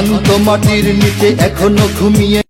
শান্ত মাটির নিচে এখনও ঘুমিয়ে